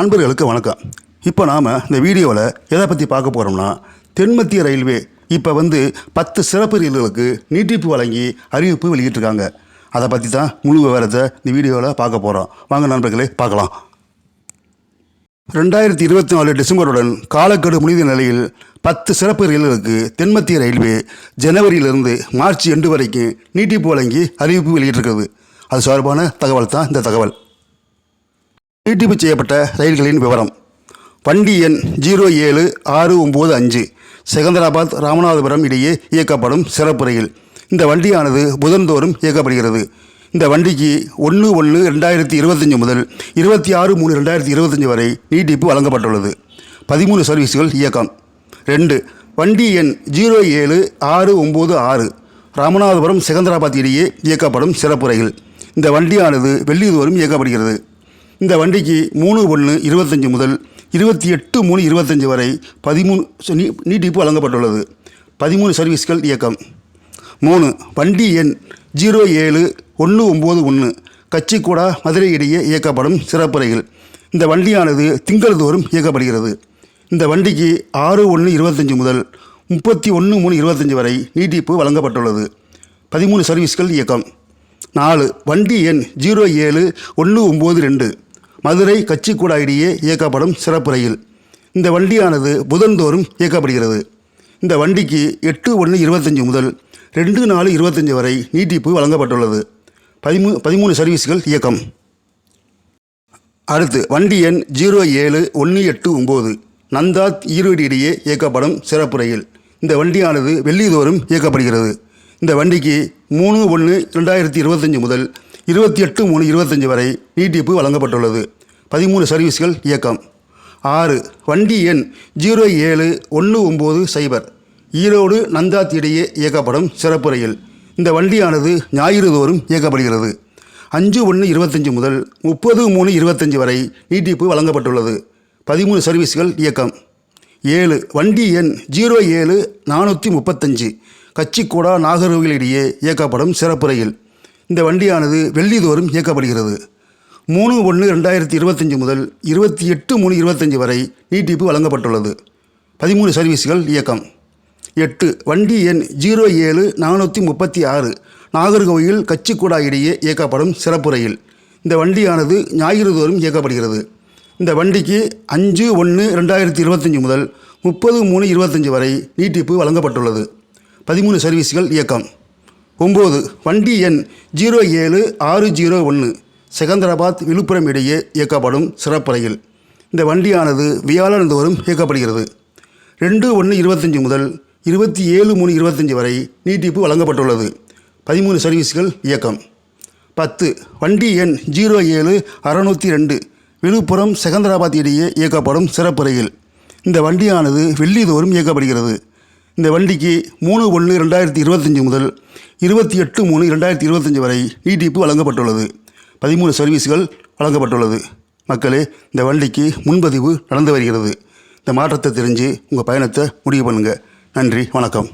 அன்பர்களுக்கு வணக்கம். இப்போ நாம் இந்த வீடியோவில் எதை பற்றி பார்க்க போகிறோம்னா தென்மத்திய ரயில்வே இப்போ வந்து பத்து சிறப்பு ரயில்களுக்கு நீட்டிப்பு வழங்கி அறிவிப்பு வெளியிட்டிருக்காங்க. அதை பற்றி தான் முழு விவரத்தை இந்த வீடியோவில் பார்க்க போகிறோம் வாங்க நண்பர்களே பார்க்கலாம். ரெண்டாயிரத்தி இருபத்தி நாலு டிசம்பருடன் காலக்கெடு முடிந்த நிலையில் பத்து சிறப்பு ரயில்களுக்கு தென்மத்திய ரயில்வே ஜனவரியிலிருந்து மார்ச் எண்டு வரைக்கும் நீட்டிப்பு வழங்கி அறிவிப்பு வெளியிட்டிருக்கிறது. அது சார்பான தகவல் தான் இந்த தகவல். நீட்டிப்பு செய்யப்பட்ட ரயில்களின் விவரம். வண்டி எண் ஜீரோ ஏழு ஆறு ஒம்பது அஞ்சு செகந்தராபாத் ராமநாதபுரம் இடையே இயக்கப்படும் சிறப்பு ரயில். இந்த வண்டியானது புதன்தோறும் இயக்கப்படுகிறது. இந்த வண்டிக்கு ஒன்று ஒன்று ரெண்டாயிரத்தி இருபத்தஞ்சி முதல் இருபத்தி ஆறு மூணு ரெண்டாயிரத்தி இருபத்தஞ்சி வரை நீட்டிப்பு வழங்கப்பட்டுள்ளது. பதிமூணு சர்வீஸ்கள் இயக்கம். ரெண்டு வண்டி எண் ஜீரோ ஏழு ஆறு ஒம்பது ஆறு ராமநாதபுரம் செகந்தராபாத் இடையே இயக்கப்படும் சிறப்பு ரயில். இந்த வண்டியானது வெள்ளிதோறும் இயக்கப்படுகிறது. இந்த வண்டிக்கு மூணு ஒன்று இருபத்தஞ்சி முதல் இருபத்தி எட்டு மூணு இருபத்தஞ்சி வரை பதிமூணு நீ- நீட்டிப்பு வழங்கப்பட்டுள்ளது. பதிமூணு சர்வீஸ்கள் இயக்கம். மூணு வண்டி எண் ஜீரோ ஏழு ஒன்று ஒம்பது ஒன்று. கச்சிக்கூடா மதுரை இடையே இயக்கப்படும் சிறப்பு ரயில் இந்த வண்டியானது திங்கள்தோறும் இயக்கப்படுகிறது. இந்த வண்டிக்கு ஆறு ஒன்று இருபத்தஞ்சி முதல் முப்பத்தி ஒன்று மூணு இருபத்தஞ்சி வரை நீட்டிப்பு வழங்கப்பட்டுள்ளது. பதிமூணு சர்வீஸ்கள் இயக்கம். நாலு வண்டி எண் ஜீரோ ஏழு ஒன்று ஒம்பது ரெண்டு. மதுரை கச்சிக்கூடா இடையே இயக்கப்படும் சிறப்பு ரயில். இந்த வண்டியானது புதன்தோறும் இயக்கப்படுகிறது. இந்த வண்டிக்கு எட்டு ஒன்று இருபத்தஞ்சி முதல் ரெண்டு நாலு இருபத்தஞ்சி வரை நீட்டிப்பு வழங்கப்பட்டுள்ளது. பதிமூ பதிமூணு சர்வீஸ்கள் இயக்கம். அடுத்து வண்டி எண் ஜீரோ ஏழு ஒன்று எட்டு ஒம்பது நந்தாத் ஈரோடு இடையே இயக்கப்படும் சிறப்பு ரயில். இந்த வண்டியானது வெள்ளிதோறும் இயக்கப்படுகிறது. இந்த வண்டிக்கு மூணு ஒன்று ரெண்டாயிரத்தி இருபத்தஞ்சி முதல் இருபத்தி எட்டு மூணு இருபத்தஞ்சி வரை நீட்டிப்பு வழங்கப்பட்டுள்ளது. பதிமூணு சர்வீஸ்கள் இயக்கம். ஆறு வண்டி எண் ஜீரோ ஏழு ஒன்று ஒம்பது சைபர். ஈரோடு நந்தாத் இடையே இயக்கப்படும் சிறப்பு ரயில். இந்த வண்டியானது ஞாயிறு தோறும் இயக்கப்படுகிறது. அஞ்சு ஒன்று இருபத்தஞ்சி முதல் முப்பது மூணு இருபத்தஞ்சி வரை நீட்டிப்பு வழங்கப்பட்டுள்ளது. பதிமூணு சர்வீஸ்கள் இயக்கம். ஏழு வண்டி எண் ஜீரோ ஏழு நானூற்றி முப்பத்தஞ்சு. கச்சிக்கூடா நாகர்கோவில் இடையே இயக்கப்படும் சிறப்பு ரயில். இந்த வண்டியானது வெள்ளிதோறும் இயக்கப்படுகிறது. மூணு ஒன்று ரெண்டாயிரத்தி இருபத்தஞ்சி முதல் இருபத்தி எட்டு மூணு இருபத்தஞ்சி வரை நீட்டிப்பு வழங்கப்பட்டுள்ளது. பதிமூணு சர்வீஸ்கள் இயக்கம். எட்டு வண்டி எண் ஜீரோ ஏழு நானூற்றி முப்பத்தி ஆறு நாகர்கோவில் கச்சிக்குடா இடையே இயக்கப்படும் சிறப்பு ரயில் இந்த வண்டியானது ஞாயிறு தோறும் இயக்கப்படுகிறது. இந்த வண்டிக்கு அஞ்சு ஒன்று ரெண்டாயிரத்தி இருபத்தஞ்சி முதல் முப்பது மூணு இருபத்தஞ்சி வரை நீட்டிப்பு வழங்கப்பட்டுள்ளது. பதிமூணு சர்வீஸ்கள் இயக்கம். ஒம்பது வண்டி எண் ஜீரோ ஏழு ஆறு ஜீரோ ஒன்று செகந்தராபாத் விழுப்புரம் இடையே இயக்கப்படும் சிறப்பு ரயில் இந்த வண்டியானது வியாழன் தோறும் இயக்கப்படுகிறது. ரெண்டு ஒன்று இருபத்தஞ்சி முதல் இருபத்தி ஏழு மூணு இருபத்தஞ்சி வரை நீட்டிப்பு வழங்கப்பட்டுள்ளது. பதிமூணு சர்வீஸ்கள் இயக்கம். பத்து வண்டி எண் ஜீரோ ஏழு அறநூற்றி ரெண்டு விழுப்புரம் செகந்தராபாத் இடையே இயக்கப்படும் சிறப்பு ரயில் இந்த வண்டியானது வெள்ளிதோறும் இயக்கப்படுகிறது. இந்த வண்டிக்கு மூணு ஒன்று ரெண்டாயிரத்தி இருபத்தஞ்சி முதல் இருபத்தி எட்டு மூணு ரெண்டாயிரத்தி இருபத்தஞ்சி வரை நீட்டிப்பு வழங்கப்பட்டுள்ளது. பதிமூணு சர்வீஸ்கள் வழங்கப்பட்டுள்ளது. மக்களே இந்த வண்டிக்கு முன்பதிவு நடந்து வருகிறது. இந்த மாற்றத்தை தெரிஞ்சு உங்கள் பயணத்தை முடிவு பண்ணுங்கள் நன்றி வணக்கம்.